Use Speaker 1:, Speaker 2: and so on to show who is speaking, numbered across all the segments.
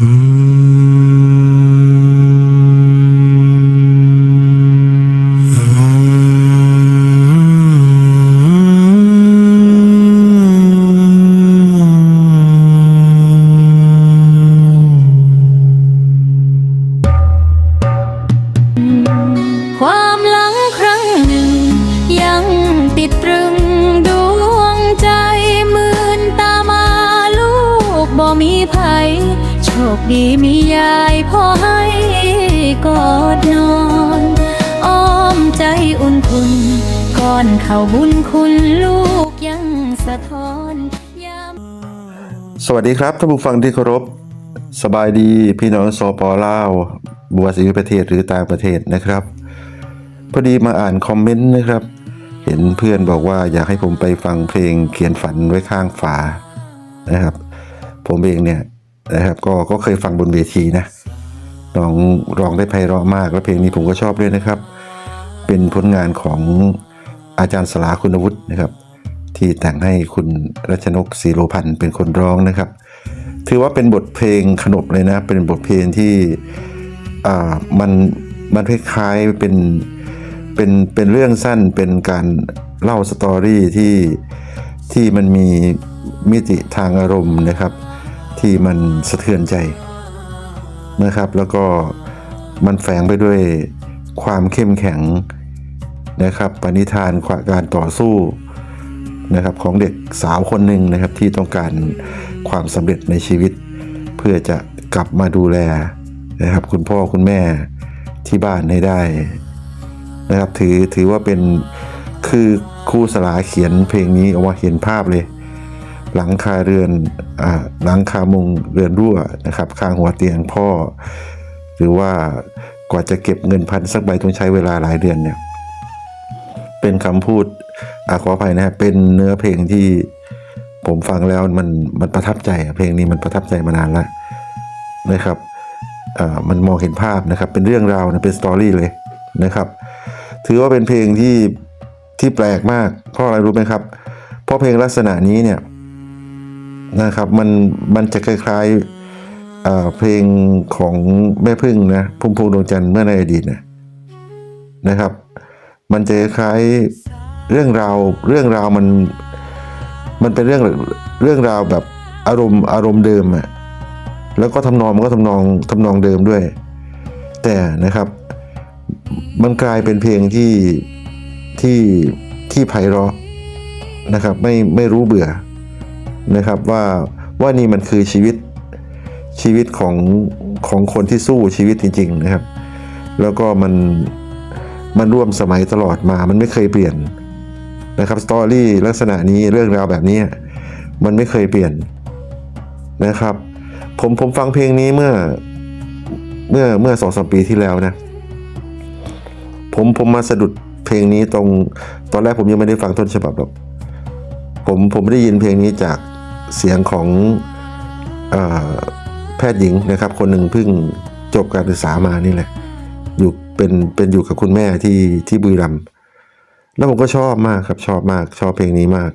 Speaker 1: คะท้อนยาม
Speaker 2: สวัสดีครับท่านผู้ฟังที่เคารพ สบายดีพี่น้องสปลาวบัวศรีประเทศหรือต่างประเทศนะครับ พอดีมาอ่านคอมเมนต์นะครับ เห็นเพื่อนบอกว่าอยากให้ผมไปฟังเพลงเขียนฝันไว้ข้างฝานะครับ ผมเองเนี่ยนะครับก็ก็เคยฟังบนเวทีนะน้องร้องได้ไพเราะมากแล้วเพลงนี้ผมก็ชอบด้วยนะครับ เป็นผลงานของอาจารย์สลาคุณวุฒินะครับ ที่แต่งให้คุณรัชนกศรีโลพันธ์เป็นคนร้องนะครับ ถือว่าเป็นบทเพลงขนบเลยนะ เป็นบทเพลงที่อ่ามันมันคล้ายๆเป็นเป็นเป็นเรื่องสั้นเป็นการเล่าสตอรี่ที่ที่มันมีมิติทางอารมณ์นะครับ ที่มันสะเทือนใจนะครับ แล้วก็มันแฝงไปด้วยความเข้มแข็งนะครับ ปณิธานการต่อสู้ นะครับของเด็กสาวคนหนึ่งนะครับที่ต้องการความสำเร็จในชีวิต เพื่อจะกลับมาดูแลนะครับ คุณพ่อคุณแม่ที่บ้านให้ได้นะครับถือถือว่าเป็นคือครูสลาเขียนเพลงนี้เอาว่าเห็นภาพเลย หลังคาเรือนอ่าหลังคามุงเรือนรั่วนะครับข้างหัวเตียงพ่อ หรือว่ากว่าจะเก็บเงินพันสักใบต้องใช้เวลาหลายเดือนเนี่ยเป็นคำพูด อาขออภัยนะเป็นเนื้อเพลงที่ผมฟังแล้วมันมันประทับใจเพลงนี้มันประทับใจมานานแล้วนะครับมันมองเห็นภาพนะครับ เป็นเรื่องราวนะเป็นสตอรี่เลยนะครับ ถือว่าเป็นเพลงที่ที่แปลกมากเพราะอะไรรู้ไหมครับ เพราะเพลงลักษณะนี้เนี่ยนะครับมันมันจะคล้ายๆเพลงของแม่พึ่งนะพุ่มพวงดวงจันทร์เมื่อในอดีตนะนะครับ มันจะคล้าย เรื่องราวเรื่องราวมันมันเป็นเรื่องเรื่องราวแบบอารมณ์อารมณ์เดิมอะแล้วก็ทำนองมันก็ทำนองทำนองเดิมด้วย แต่นะครับ มันกลายเป็นเพลงที่ที่ที่ไพเราะนะครับ ไม่ไม่รู้เบื่อนะครับว่าว่านี่มันคือชีวิตชีวิตของของคนที่สู้ชีวิตจริง ๆ นะครับ แล้วก็มันมันร่วมสมัยตลอดมา มันไม่เคยเปลี่ยน นะครับสตอรี่ลักษณะนี้เรื่องราวแบบนี้มันไม่เคยเปลี่ยนนะครับ ผมผมฟังเพลงนี้เมื่อเมื่อเมื่อสองสามปีที่แล้วนะ ผมผมมาสะดุดเพลงนี้ตรงตอนแรกผมยังไม่ได้ฟังต้นฉบับหรอกผมผมได้ยินเพลงนี้จากเสียงของอแพทย์หญิงนะครับ คนหนึ่งเพิ่งจบการศึกษามานี่แหละอยู่เป็นเป็นอยู่กับคุณแม่ที่ที่บุรีรัมย์ แล้วผมก็ชอบมากครับ ชอบมาก ชอบเพลงนี้มาก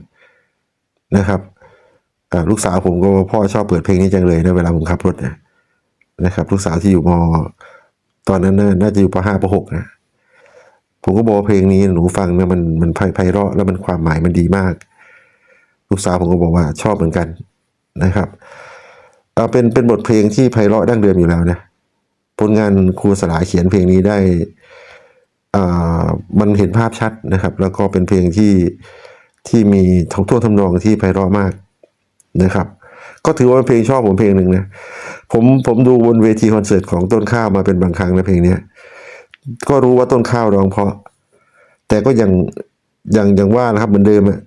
Speaker 2: นะครับลูกสาวผมก็พ่อชอบเปิดเพลงนี้จังเลยนะเวลาผมขับรถนะนะครับ ลูกสาวที่อยู่มตอนนั้นน่านาจะอยู่ปห้าปหกนะผมก็บอกเพลงนี้หนูฟังเนี่ยมันมันไพเราะแล้วมันความหมายมันดีมาก ลูกสาวผมก็บอกว่าชอบเหมือนกันนะครับเป็นเป็นบทเพลงที่ไพเราะดั้งเดิมอยู่แล้วนะผลงานครูสลาเขียนเพลงนี้ได้ มันเห็นภาพชัดนะครับ แล้วก็เป็นเพลงที่ที่มีท่องท่วงทำนองที่ไพเราะมากนะครับ ก็ถือว่าเป็นเพลงชอบผมเพลงหนึ่งนะผมผมดูบนเวทีคอนเสิร์ตของต้นข้าวมาเป็นบางครั้งนะเพลงเนี้ยก็รู้ว่าต้นข้าวร้องเพราะ แต่ก็ยังยังยังว่านะครับเหมือนเดิมอะ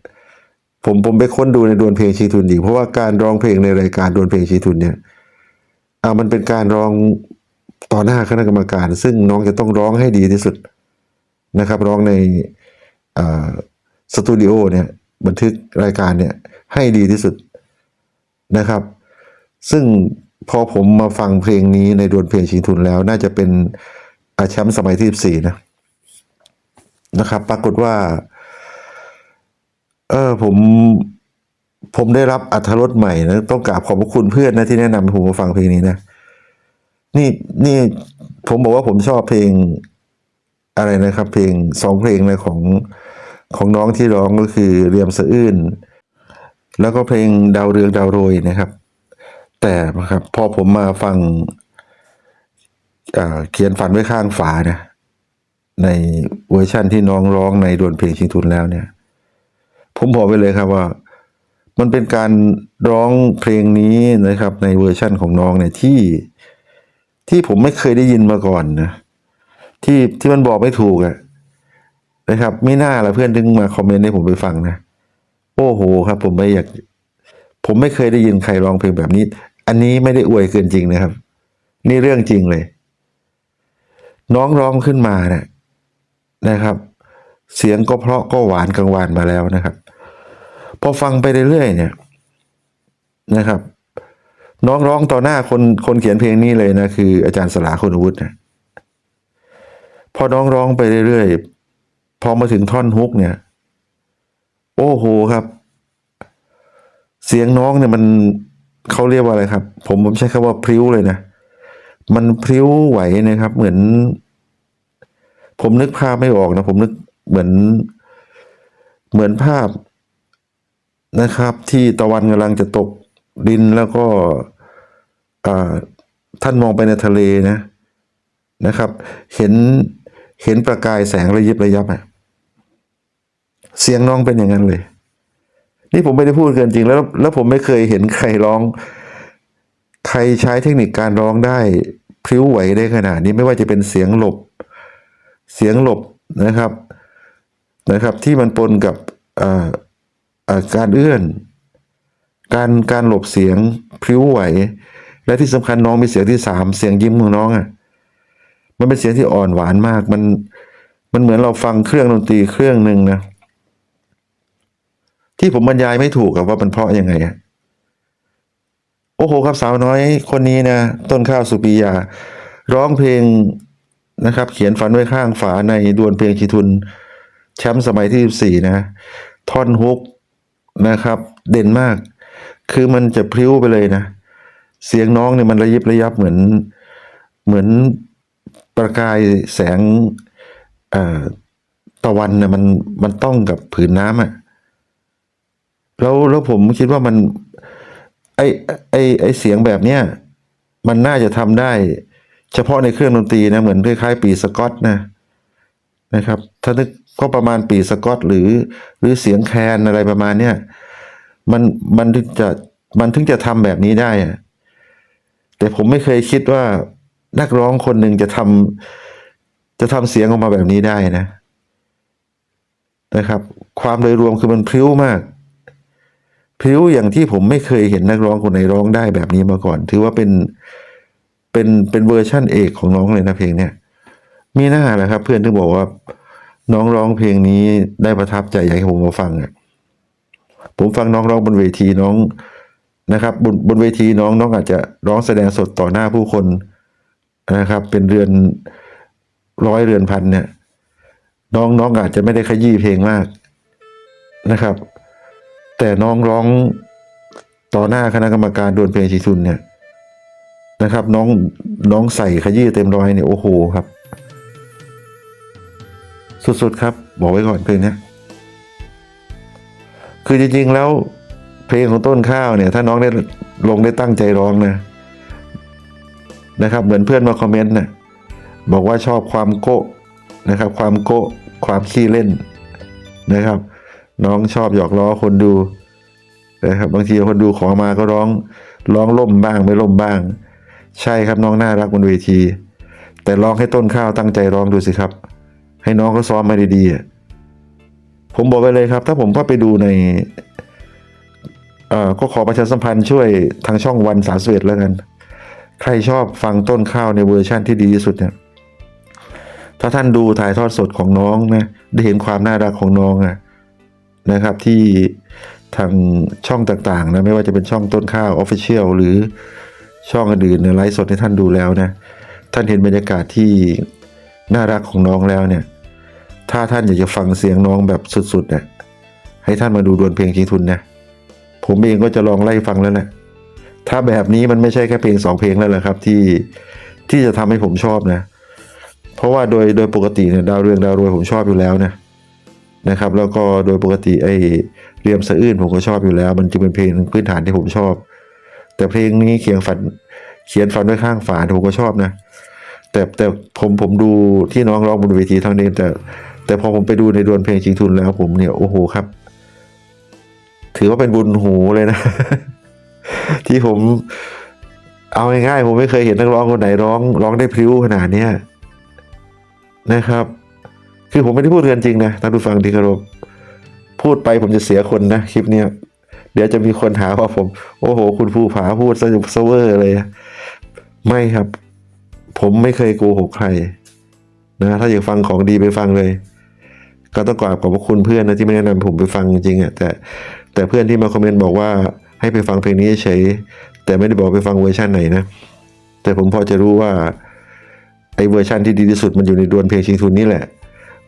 Speaker 2: ผมผมไปค้นดูในดวลเพลงชีทุนดีกเพราะว่าการร้องเพลงในรายการดวลเพลงชีทุนเนี่ยอ่ามันเป็นการร้องต่อหน้าคณะกรรมการ ซึ่งน้องจะต้องร้องให้ดีที่สุด นะครับร้องในสตูดิโอเนี่ยบันทึกรายการเนี่ยให้ดีที่สุดนะครับ ซึ่งพอผมมาฟังเพลงนี้ในดวลเพลงชิงทุนแล้ว น่าจะเป็นอาแชมป์สมัยที่14นะนะครับ ปรากฏว่า เออผมผมได้รับอัธรสใหม่นะต้องกราบขอบพระคุณเพื่อนนะที่แนะนำให้ผมมาฟังเพลงนี้นะ นี่นี่ผมบอกว่าผมชอบเพลง อะไรนะครับ เพลงสองเพลงเลยของของน้องที่ร้องก็คือเรียมสะอื้นแล้วก็เพลงดาวเรืองดาวโรยนะครับ แต่นะครับพอผมมาฟังเขียนฝันไว้ข้างฝานะในเวอร์ชั่นที่น้องร้องในดวลเพลงชิงทุนแล้วเนี่ย ผมบอกไปเลยครับว่า มันเป็นการร้องเพลงนี้นะครับ ในเวอร์ชั่นของน้องเนี่ยที่ที่ผมไม่เคยได้ยินมาก่อนนะ ที่ที่มันบอกไม่ถูกอะนะครับ ไม่น่าละเพื่อนถึงมาคอมเมนต์ให้ผมไปฟังนะโอ้โหครับ ผมไม่อยาก ผมไม่เคยได้ยินใครร้องเพลงแบบนี้ อันนี้ไม่ได้อวยเกินจริงนะครับ นี่เรื่องจริงเลย น้องร้องขึ้นมาเนี่ยนะครับ เสียงก็เพราะก็หวานกังวานมาแล้วนะครับ พอฟังไปเรื่อยๆเนี่ยนะครับ น้องร้องต่อหน้าคนคนเขียนเพลงนี้เลยนะ คืออาจารย์สลาคุณวุฒินะ พอน้องร้องไปเรื่อยๆ พอมาถึงท่อนฮุกเนี่ย โอ้โหครับ เสียงน้องเนี่ยมันเขาเรียกว่าอะไรครับ ผมผมใช้คำว่าพริ้วเลยนะ มันพริ้วไหวนะครับ เหมือน ผมนึกภาพไม่ออกนะ ผมนึกเหมือน เหมือนภาพนะครับ ที่ตะวันกำลังจะตกดินแล้วก็อ่าท่านมองไปในทะเลนะนะครับ เห็น เห็นประกายแสงระยิบระยับอะเสียงน้องเป็นอย่างนั้นเลย นี่ผมไม่ได้พูดเกินจริงแล้ว แล้วผมไม่เคยเห็นใครร้อง ใครใช้เทคนิคการร้องได้พริ้วไหวได้ขนาดนี้ไม่ว่าจะเป็นเสียงหลบ เสียงหลบนะครับนะครับ ที่มันปนกับการเอื้อน การการหลบเสียงพริ้วไหว และที่สำคัญน้องมีเสียงที่สามเสียงยิ้มของน้องอะ มันเป็นเสียงที่อ่อนหวานมาก มัน มันเหมือนเราฟังเครื่องดนตรีเครื่องหนึ่งนะ ที่ผมบรรยายไม่ถูกกับว่ามันเพราะยังไงโอ้โหครับสาวน้อยคนนี้นะ ต้นข้าวสุปียา ร้องเพลงนะครับ เขียนฝันไว้ข้างฝาในดวลเพลงชีทุน แชมป์สมัยที่ 14 นะ ท่อนฮุกนะครับ เด่นมาก คือมันจะพริ้วไปเลยนะ เสียงน้องเนี่ยมันระยิบระยับเหมือนเหมือน ประกายแสงตะวันเนี่ยมันมันต้องกับผืนน้ำอะ่ะแล้วแล้วผมคิดว่ามัน ไอไอไอเสียงแบบเนี้ยมันน่าจะทำได้ เฉพาะในเครื่องดนตรีนะเหมือนคล้ายๆปีสกอตนะนะครับ ถ้านึกก็ประมาณปีสกอตหรือ หรือเสียงแคนอะไรประมาณเนี้ยมันมันถึงจะมันถึงจะทำแบบนี้ได้แต่ผมไม่เคยคิดว่า นักร้องคนหนึ่งจะทำจะทำเสียงออกมาแบบนี้ได้นะ นะครับ ความโดยรวมคือมันพริ้วมากพริ้วอย่างที่ผมไม่เคยเห็นนักร้องคนไหนร้องได้แบบนี้มาก่อน ถือว่าเป็นเป็นเป็นเวอร์ชั่นเอกของน้องเลยนะเพลงเนี้ยมีหน้าแหละครับ เพื่อนที่บอกว่า น้องร้องเพลงนี้ได้ประทับใจอยากให้ผมมาฟังอะผมฟังน้องร้องบนเวทีน้องนะครับ บนบนเวทีน้องน้องอาจจะร้องแสดงสดต่อหน้าผู้คน นะครับ เป็นเรือนร้อยเรือนพันเนี่ย น้องน้องอาจจะไม่ได้ขยี้เพลงมากนะครับ แต่น้องร้องต่อหน้าคณะกรรมการดวลเพลงชีทุนเนี่ยนะครับ น้องน้องใส่ขยี้เต็มร้อยเนี่ยโอ้โหครับ สุดๆครับ บอกไว้ก่อนเพลงเนี้ยคือจริงๆแล้วเพลงของต้นข้าวเนี่ย ถ้าน้องได้ลงได้ตั้งใจร้องนะ นะครับ เหมือนเพื่อนมาคอมเมนต์นะบอกว่าชอบความโก้นะครับ ความโก้ความขี้เล่นนะครับ น้องชอบหยอกล้อคนดูนะครับบางทีคนดูขอมาก็ร้องร้องล่มบ้างไม่ล่มบ้าง ใช่ครับน้องน่ารักบนเวที แต่ร้องให้ต้นข้าวตั้งใจร้องดูสิครับ ให้น้องเขาซ้อมมาดีๆผมบอกไปเลยครับ ถ้าผมก็ไปดูในอ่อก็ขอประชาสัมพันธ์ช่วยทางช่องวันสามสิบเอ็ดแล้วกัน ใครชอบฟังต้นข้าวในเวอร์ชั่นที่ดีที่สุดเนี่ยถ้าท่านดูถ่ายทอดสดของน้องนะได้เห็นความน่ารักของน้องอะนะครับที่ทางช่องต่างๆนะไม่ว่าจะเป็นช่องต้นข้าวออฟฟิเชียลหรือช่องอื่นๆในไลฟ์สดให้ท่านดูแล้วนะท่านเห็นบรรยากาศที่น่ารักของน้องแล้วเนี่ย ถ้าท่านอยากจะฟังเสียงน้องแบบสุดๆเนี่ยให้ท่านมาดูดวลเพลงชิงทุนนะผมเองก็จะลองไล่ฟังแล้วแหละ ถ้าแบบนี้มันไม่ใช่แค่เพลงสองเพลงแล้วแหละครับที่ที่จะทำให้ผมชอบนะ เพราะว่าโดยโดยปกติเนี่ยดาวเรืองดาวรวยผมชอบอยู่แล้วนะนะครับ แล้วก็โดยปกติไอ้เรียมสะอื้นผมก็ชอบอยู่แล้ว มันจึงเป็นเพลงพื้นฐานที่ผมชอบ แต่เพลงนี้เขียนฝันเขียนฝันไว้ข้างฝาผมก็ชอบนะ แต่แต่ผมผมดูที่น้องร้องบนเวทีเท่านี้แต่ แต่พอผมไปดูในดวลเพลงชิงทุนแล้วผมเนี่ยโอ้โหครับ ถือว่าเป็นบุญหูเลยนะ ที่ผม เอาง่ายๆผมไม่เคยเห็นนักร้องคนไหนร้องร้องได้พริ้วขนาดเนี้ยนะครับ คือผมไม่ได้พูดเกินจริงนะท่านผู้ฟังที่เคารพพูดไปผมจะเสียคนนะคลิปเนี้ยเดี๋ยวจะมีคนหาว่าผม โอ้โห คุณผู้ผาพูดสนุกเซเวอร์เลยอะไม่ครับ ผมไม่เคยโกหกใคร นะ ถ้าอยากฟังของดีไปฟังเลย ก็ต้องกราบขอบพระคุณเพื่อนนะที่ไม่แนะนำผมไปฟังจริงๆอะแต่แต่เพื่อนที่มาคอมเมนต์บอกว่า ให้ไปฟังเพลงนี้เฉยแต่ไม่ได้บอกไปฟังเวอร์ชันไหนนะ แต่ผมพอจะรู้ว่าไอ้เวอร์ชันที่ดีที่สุดมันอยู่ในดวลเพลงชิงทุนนี่แหละ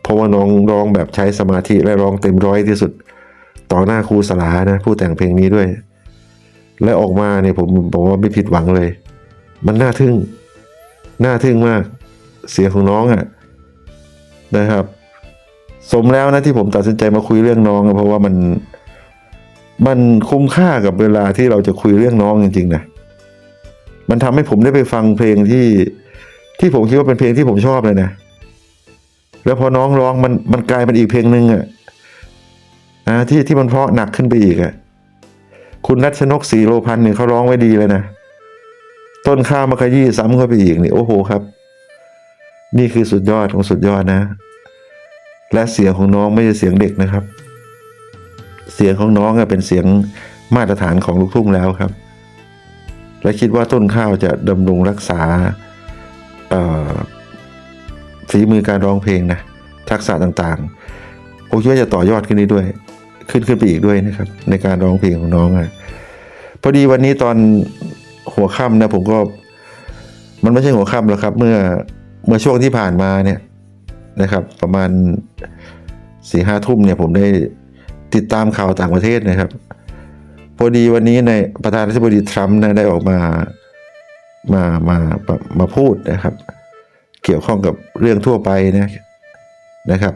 Speaker 2: เพราะว่าน้องร้องแบบใช้สมาธิและร้องเต็มร้อยที่สุด ต่อหน้าครูสลานะ ผู้แต่งเพลงนี้ด้วย และออกมาเนี่ยผมบอกว่าไม่ผิดหวังเลย มันน่าทึ่ง น่าทึ่งมาก เสียงของน้องอะ่ะนะครับ สมแล้วนะที่ผมตัดสินใจมาคุยเรื่องน้อง เพราะว่ามัน มันคุ้มค่ากับเวลาที่เราจะคุยเรื่องน้องจริงๆนะมันทำให้ผมได้ไปฟังเพลงที่ที่ผมคิดว่าเป็นเพลงที่ผมชอบเลยนะ แล้วพอน้องร้องมันมันกลายเป็นอีกเพลงหนึ่งอะนะที่ที่มันเพราะหนักขึ้นไปอีกอะคุณนัชนกศรีโลพันธ์เนี่ยเขาร้องไว้ดีเลยนะ ต้นข้าวมาขยี้ซ้ำเข้าไปอีกนี่โอ้โหครับ นี่คือสุดยอดของสุดยอดนะ และเสียงของน้องไม่ใช่เสียงเด็กนะครับ สียงของน้องเป็นเสียงมาตรฐานของลูกทุ่งแล้วครับ และคิดว่าต้นข้าวจะดำรงรักษาฝีมือการร้องเพลงนะทักษะต่างๆผมคิดว่าจะต่อยอดขึ้นนี้ด้วย ขึ้นขึ้นไปอีกด้วยนะครับ ในการร้องเพลงของน้องอะพอดีวันนี้ตอนหัวค่ำนะผมก็ มันไม่ใช่หัวค่ำแล้วครับ เมื่อเมื่อช่วงที่ผ่านมาเนี่ยนะครับ ประมาณสี่ห้าทุ่มเนี่ยผมได้ ติดตามข่าวต่างประเทศนะครับพอดีวันนี้ในประธานาธิบดีทรัมป์นะได้ออกมามามามามาพูดนะครับ เกี่ยวข้องกับเรื่องทั่วไปนะนะครับ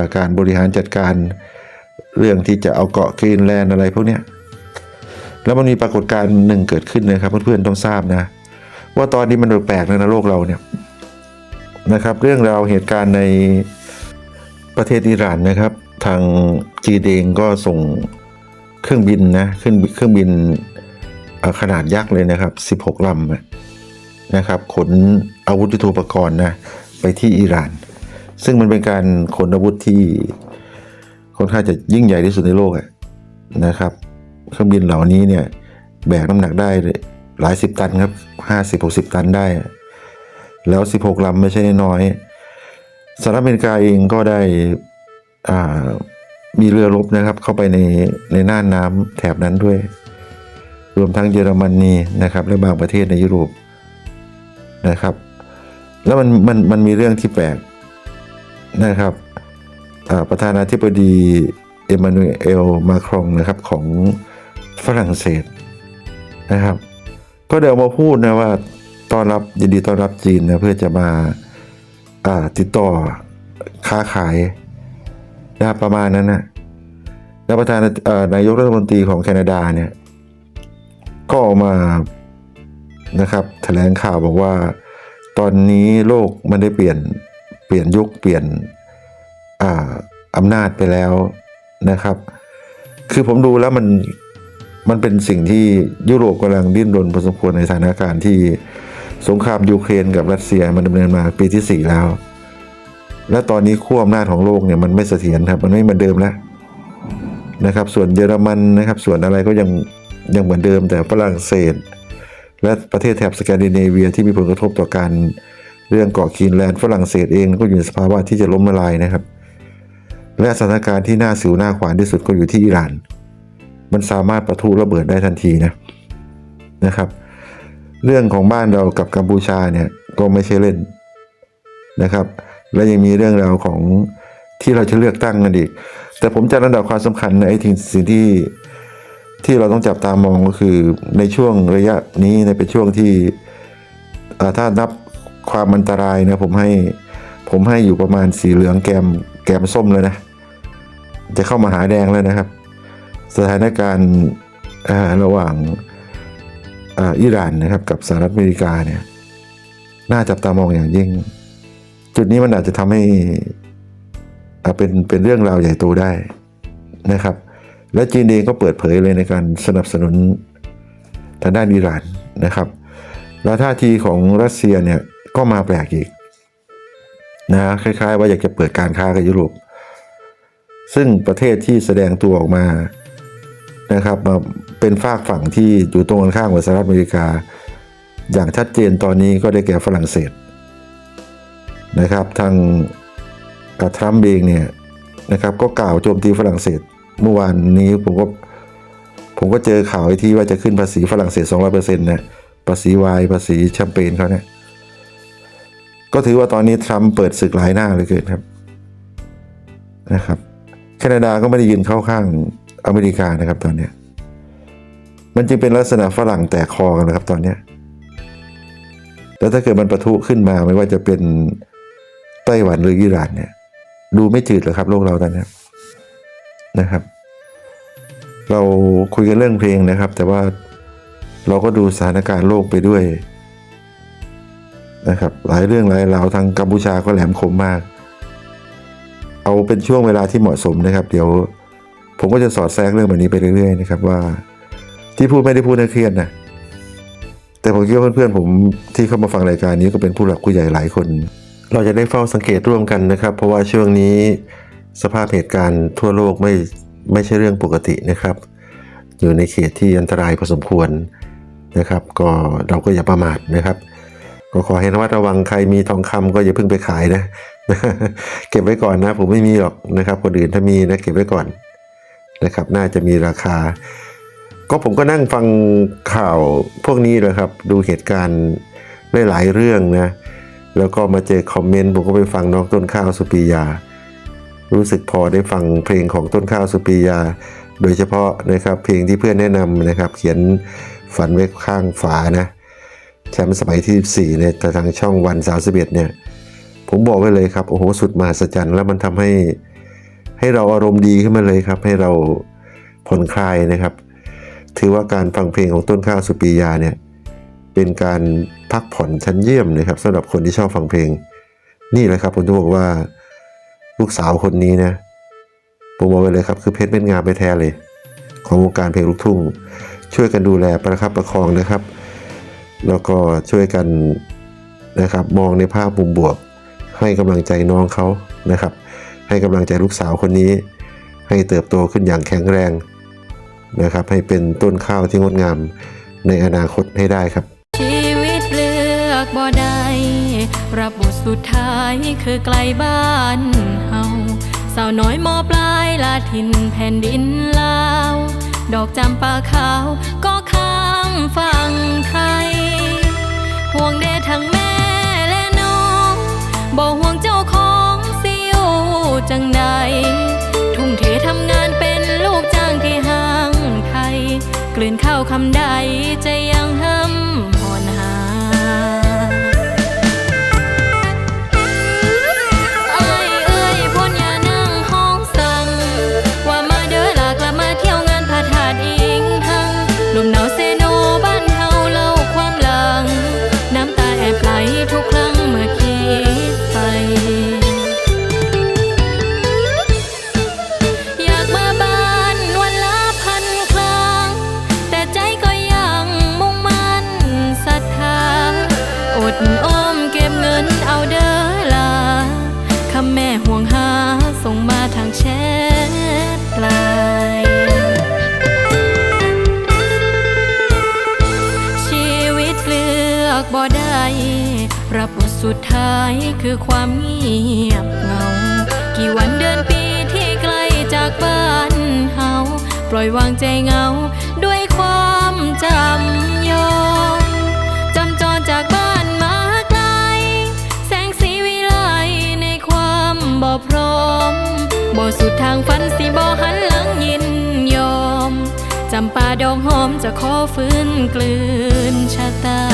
Speaker 2: าการบริหารจัดการเรื่องที่จะเอาเกาะกรีนแลนด์อะไรพวกเนี้ยแล้วมันมีปรากฏการณ์หนึ่งเกิดขึ้นนะครับ เพื่อนๆต้องทราบนะ ว่าตอนนี้มันแปลกๆเลยนะโลกเราเนี่ยนะครับ เรื่องราวเหตุการณ์ในประเทศอิหร่านนะครับ ทางจีนเองก็ส่งเครื่องบินนะขึ้นเครื่องบินขนาดยักษ์เลยนะครับ 16ลำนะครับ ขนอาวุธยุทโธปกรณ์นะไปที่อิหร่าน ซึ่งมันเป็นการขนอาวุธที่ค่อนข้างจะยิ่งใหญ่ที่สุดในโลกนะครับ เครื่องบินเหล่านี้เนี่ยแบกน้ำหนักได้หลายสิบตันครับห้าสิบหกสิบตันได้ แล้วสิบหกลำไม่ใช่น้อยสหรัฐอเมริกาเองก็ได้ มีเรือรบนะครับ เข้าไปในในน่านน้ำแถบนั้นด้วย รวมทั้งเยอรมนีนะครับ และบางประเทศในยุโรปนะครับ แล้วมันมันมันมีเรื่องที่แปลกนะครับประธานาธิบดีเอมมานูเอลมาครองนะครับของฝรั่งเศสนะครับ ก็เดี๋ยวมาพูดนะว่าต้อนรับยินดีต้อนรับจีนนะเพื่อจะมาติดต่อค้าขาย นะประมาณนั้นนะแล้วประธานนายกรัฐมนตรีของแคนาดาเนี่ยก็ออกมานะครับแถลงข่าวบอกว่า ตอนนี้โลกมันได้เปลี่ยนเปลี่ยนยุคเปลี่ยนอ่าอำนาจไปแล้วนะครับ คือผมดูแล้วมันมันเป็นสิ่งที่ยุโรปกำลังดิ้นรนพอสมควรในสถานการณ์ที่สงครามยูเครนกับรัสเซียมันดำเนินมาปีที่สี่แล้ว และตอนนี้ขั้วอำนาจของโลกเนี่ยมันไม่เสถียรครับ มันไม่เหมือนเดิมแล้วนะครับ ส่วนเยอรมันนะครับ ส่วนอะไรก็ยังยังเหมือนเดิม แต่ฝรั่งเศส และประเทศแถบสแกนดิเนเวียที่มีผลกระทบต่อการเรื่องเกาะคีนแลนด์ฝรั่งเศสเองก็อยู่ในสภาวะที่จะล้มละลายนะครับ และสถานการณ์ที่น่าสิวหน้าขวานที่สุดก็อยู่ที่อิหร่าน มันสามารถประทุระเบิดได้ทันทีนะนะครับ เรื่องของบ้านเรากับกัมพูชาเนี่ยก็ไม่ใช่เล่นนะครับ และยังมีเรื่องราวของที่เราจะเลือกตั้งกันอีก แต่ผมจะระดับความสำคัญในไอ้สิ่งที่ที่เราต้องจับตามองก็คือในช่วงระยะนี้ในเป็นช่วงที่ถ้านับความอันตรายนะผมให้ผมให้อยู่ประมาณสีเหลืองแกมแกมส้มเลยนะ จะเข้ามาหาแดงแล้วนะครับ สถานการณ์ระหว่างออิหร่านนะครับกับสหรัฐอเมริกาเนี่ยน่าจับตามองอย่างยิ่ง จุดนี้มันอาจจะทำให้อาเป็นเป็นเรื่องราวใหญ่โตได้นะครับ และจีนเองก็เปิดเผยเลยในการสนับสนุนทางด้านอิหร่านนะครับ แล้วท่าทีของรัสเซียเนี่ยก็มาแปลกอีกนะคล้ายๆ ว่าอยากจะเปิดการค้ากับยุโรป ซึ่งประเทศที่แสดงตัวออกมานะครับมาเป็นฝากฝั่งที่อยู่ตรงกันข้ามกับสหรัฐอเมริกา อย่างชัดเจนตอนนี้ก็ได้แก่ฝรั่งเศส นะครับทางกับทรัมป์เองเนี่ยนะครับก็กล่าวโจมตีฝรั่งเศสเมื่อวานนี้ผมก็ผมก็เจอข่าวไอ้ที่ว่าจะขึ้นภาษีฝรั่งเศส 200%นะภาษีไวน์ภาษีแชมเปญเขาเนี่ยก็ถือว่าตอนนี้ทรัมป์เปิดศึกหลายหน้าเลยเกินครับนะครับ แคนาดาก็ไม่ได้ยืนเข้าข้างอเมริกานะครับตอนเนี้ยมันจึงเป็นลักษณะฝรั่งแตกคอกันนะครับตอนเนี้ยแล้วถ้าเกิดมันประทุขึ้นมาไม่ว่าจะเป็น ไต้หวันหรืออิหร่านเนี่ย ดูไม่จืดเลยครับโลกเราตอนนี้นะครับ เราคุยกันเรื่องเพลงนะครับ แต่ว่าเราก็ดูสถานการณ์โลกไปด้วยนะครับ หลายเรื่องหลายราวทางกัมพูชาก็แหลมคมมาก เอาเป็นช่วงเวลาที่เหมาะสมนะครับ เดี๋ยว ผมก็จะสอดแทรกเรื่องแบบนี้ไปเรื่อยๆนะครับว่าที่พูดไม่ได้พูดให้เครียดนะแต่ผมคิดว่าเพื่อนๆผมที่เข้ามาฟังรายการนี้ก็เป็นผู้หลักผู้ใหญ่หลายคน เราจะได้เฝ้าสังเกตร่วมกันนะครับ เพราะว่าช่วงนี้สภาพเหตุการณ์ทั่วโลกไม่ไม่ใช่เรื่องปกตินะครับ อยู่ในเขตที่อันตรายพอสมควรนะครับ ก็เราก็อย่าประมาทนะครับ ก็ขอให้ระมัดระวังใครมีทองคำก็อย่าเพิ่งไปขายนะเก็บไว้ก่อนนะ ผมไม่มีหรอกนะครับคนอื่นถ้ามีนะเก็บไว้ก่อนนะครับ น่าจะมีราคา ก็ผมก็นั่งฟังข่าวพวกนี้นะครับ ดูเหตุการณ์หลายๆเรื่องนะ แล้วก็มาเจอคอมเมนต์ผมก็ไปฟังน้องต้นข้าวสุปียา รู้สึกพอได้ฟังเพลงของต้นข้าวสุปียา โดยเฉพาะนะครับเพลงที่เพื่อนแนะนำนะครับ เขียนฝันไว้ข้างฝานะแชมป์สมัยที่4เนี่ยทางช่องวัน31เนี่ย ผมบอกไว้เลยครับ โอ้โห สุดมหัศจรรย์ แล้วมันทำให้ให้เราอารมณ์ดีขึ้นมาเลยครับ ให้เราผ่อนคลายนะครับ ถือว่าการฟังเพลงของต้นข้าวสุปียาเนี่ย เป็นการพักผ่อนชั้นเยี่ยมนะครับสำหรับคนที่ชอบฟังเพลง นี่แหละครับผมจะบอกว่าลูกสาวคนนี้นะผมบอกไว้เลยครับคือเพชรเม็ดงามไปแท้เลย ของวงการเพลงลูกทุ่ง ช่วยกันดูแลประคับประคองนะครับ แล้วก็ช่วยกันนะครับมองในภาพมุมบวก ให้กำลังใจน้องเขานะครับ ให้กำลังใจลูกสาวคนนี้ ให้เติบโตขึ้นอย่างแข็งแรงนะครับ ให้เป็นต้นข้าวที่งดงามในอนาคตให้ได้ครับ
Speaker 1: ลือกบ่ได้รับบทสุดท้ายคือไกลบ้านเฮาสาวน้อยมอปลายลาทินแผ่นดินลาว ดอกจำปาขาวก็ข้ามฝั่งไทยห่วงเดทั้งแม่และน้องบ่ห่วงเจ้าของสิอยู่จังใดทุ่มเททำงานเป็นลูกจ้างที่ห้างไทย กลืนข้าวคำใดใจยังห้ำ ยวางใจเงา ด้วยความจำยอมจำจรจากบ้านมาไกล แสงสีวิไลในความบ่พร้อม บ่สุดทางฝันสิบ่หันหลังยินยอมจำปาดอกหอมจะขอฟื้นกลืนชะตา